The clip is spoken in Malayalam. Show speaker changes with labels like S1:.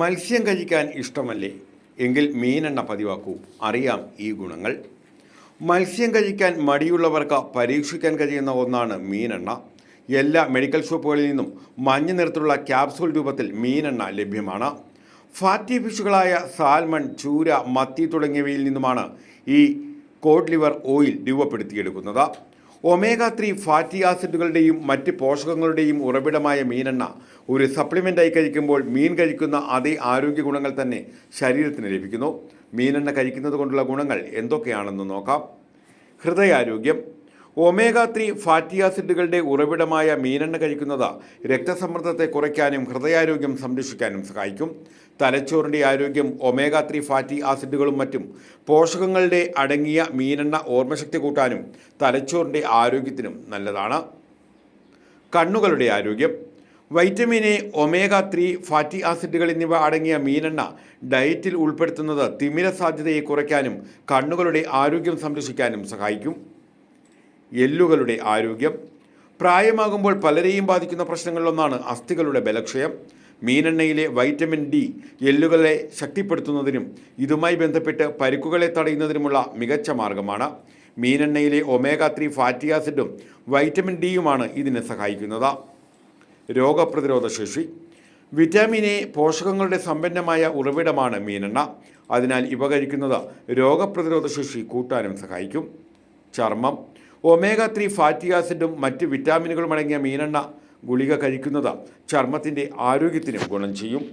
S1: മത്സ്യം കഴിക്കാൻ ഇഷ്ടമല്ലേ? എങ്കിൽ മീനെണ്ണ പതിവാക്കൂ. അറിയാം ഈ ഗുണങ്ങൾ. മത്സ്യം കഴിക്കാൻ മടിയുള്ളവർക്ക് പരീക്ഷിക്കാൻ കഴിയുന്ന ഒന്നാണ് മീനെണ്ണ. എല്ലാ മെഡിക്കൽ ഷോപ്പുകളിൽ നിന്നും മഞ്ഞ നിറത്തിലുള്ള ക്യാപ്സൂൾ രൂപത്തിൽ മീനെണ്ണ ലഭ്യമാണ്. ഫാറ്റി ഫിഷുകളായ സാൽമൺ ചൂര മത്തി തുടങ്ങിയവയിൽ നിന്നുമാണ് ഈ കോഡ് ലിവർ ഓയിൽ രൂപപ്പെടുത്തിയെടുക്കുന്നത്. ഒമേഗ ത്രീ ഫാറ്റി ആസിഡുകളുടെയും മറ്റ് പോഷകങ്ങളുടെയും ഉറവിടമായ മീനെണ്ണ ഒരു സപ്ലിമെന്റായി കഴിക്കുമ്പോൾ മീൻ കഴിക്കുന്ന അതേ ആരോഗ്യ ഗുണങ്ങൾ തന്നെ ശരീരത്തിന് ലഭിക്കുന്നു. മീനെണ്ണ കഴിക്കുന്നത് കൊണ്ടുള്ള ഗുണങ്ങൾ എന്തൊക്കെയാണെന്ന് നോക്കാം. ഹൃദയാരോഗ്യം ഒമേഗ ത്രീ ഫാറ്റി ആസിഡുകളുടെ ഉറവിടമായ മീനെണ്ണ കഴിക്കുന്നത് രക്തസമ്മർദ്ദത്തെ കുറയ്ക്കാനും ഹൃദയാരോഗ്യം സംരക്ഷിക്കാനും സഹായിക്കും. തലച്ചോറിന്റെ ആരോഗ്യം ഒമേഗ ത്രീ ഫാറ്റി ആസിഡുകളും മറ്റും പോഷകങ്ങളുടെ അടങ്ങിയ മീനെണ്ണ ഓർമ്മശക്തി കൂട്ടാനും തലച്ചോറിന്റെ ആരോഗ്യത്തിനും നല്ലതാണ്. കണ്ണുകളുടെ ആരോഗ്യം. Vitamin A omega three fatty ആസിഡുകൾ എന്നിവ അടങ്ങിയ മീനെണ്ണ ഡയറ്റിൽ ഉൾപ്പെടുത്തുന്നത് തിമിര സാധ്യതയെ കുറയ്ക്കാനും കണ്ണുകളുടെ ആരോഗ്യം സംരക്ഷിക്കാനും സഹായിക്കും. എല്ലുകളുടെ ആരോഗ്യം. പ്രായമാകുമ്പോൾ പലരെയും ബാധിക്കുന്ന പ്രശ്നങ്ങളിലൊന്നാണ് അസ്ഥികളുടെ ബലക്ഷയം. മീനെണ്ണയിലെ വൈറ്റമിൻ ഡി എല്ലുകളെ ശക്തിപ്പെടുത്തുന്നതിനും ഇതുമായി ബന്ധപ്പെട്ട് പരിക്കുകളെ തടയുന്നതിനുമുള്ള മികച്ച മാർഗമാണ്. മീനെണ്ണയിലെ ഒമേഗ ത്രീ ഫാറ്റി ആസിഡും വൈറ്റമിൻ ഡിയുമാണ് ഇതിനെ സഹായിക്കുന്നത്. രോഗപ്രതിരോധ ശേഷി. വിറ്റാമിൻ എ പോഷകങ്ങളുടെ സമ്പന്നമായ ഉറവിടമാണ് മീനെണ്ണ. അതിനാൽ ഇവ കഴിക്കുന്നത് രോഗപ്രതിരോധ ശേഷി കൂട്ടാനും സഹായിക്കും. ചർമ്മം. ഒമേഗ ത്രീ ഫാറ്റി ആസിഡും മറ്റ് വിറ്റാമിനുകളും അടങ്ങിയ മീനെണ്ണ ഗുളിക കഴിക്കുന്നത് ചർമ്മത്തിന്റെ ആരോഗ്യത്തിന് ഗുണം ചെയ്യും.